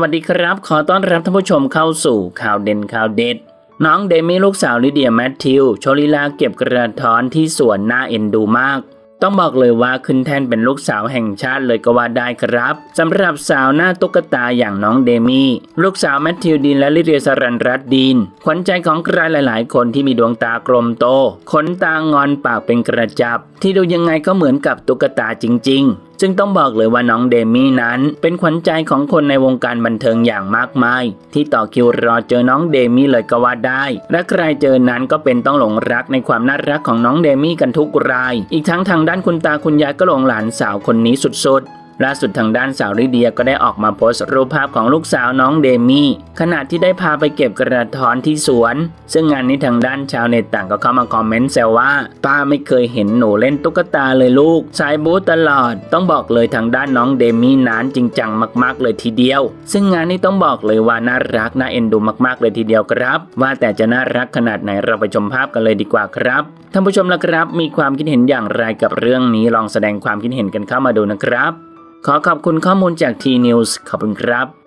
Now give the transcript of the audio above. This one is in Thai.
วัสดีครับ ขอต้อนรับท่านผู้ชมเข้าสู่ข่าวเด่นข่าวเด็ด น้องเดมี่ลูกสาวลิเดียแมทธิวโชลีลาเก็บกระท้อนที่สวนน่าเอ็นดูมาก ต้องบอกเลยว่าขึ้นแท่นเป็นลูกสาวแห่งชาติเลยก็ว่าได้ครับสำหรับสาวหน้าตุ๊กตาอย่างน้องเดมี่ลูกสาวแมทธิวดีนและลิเดียสรันรัตดีนขวัญใจของใครหลาย ๆ คนที่มีดวงตากลมโตขนตางอนปากเป็นกระจับ ที่ดูยังไงก็เหมือนกับตุ๊กตาจริง ๆซึ่งต้องบอกเลยว่าน้องเดมี่นั้น เป็นขวัญใจของคนในวงการบันเทิงอย่างมากมาย ที่ต่อคิวรอเจอน้องเดมี่เลยก็ว่าได้ และใครเจอนั้นก็เป็นต้องหลงรักในความน่ารักของน้องเดมี่กันทุกราย อีกทั้งทางด้านคุณตาคุณยายก็หลงหลานสาวคนนี้สุดๆ ล่าสุดทางด้านสาวลิเดียก็ได้ออกมาโพสต์รูปภาพของลูกสาวน้องเดมี่ขณะที่ได้พาไปเก็บกระท้อนที่สวน ซึ่งงานนี้ทางด้านชาวเน็ตต่างก็เข้ามาคอมเมนต์แซวว่า ป้าไม่เคยเห็นหนูเล่นตุ๊กตาเลยลูกสายบู๊ตลอด ต้องบอกเลยทางด้านน้องเดมี่นั้นจริงจังมาก ๆ เลยทีเดียว ซึ่งงานนี้ต้องบอกเลยว่าน่ารักน่าเอ็นดูมากๆเลยทีเดียวครับ ว่าแต่จะน่ารักขนาดไหนเราไปชมภาพกันเลยดีกว่าครับท่านผู้ชมละครับ มีความคิดเห็นอย่างไรกับเรื่องนี้ลองแสดงความคิดเห็นกันเข้ามาดูนะครับ ขอขอบคุณข้อมูลจาก T News ขอบคุณครับ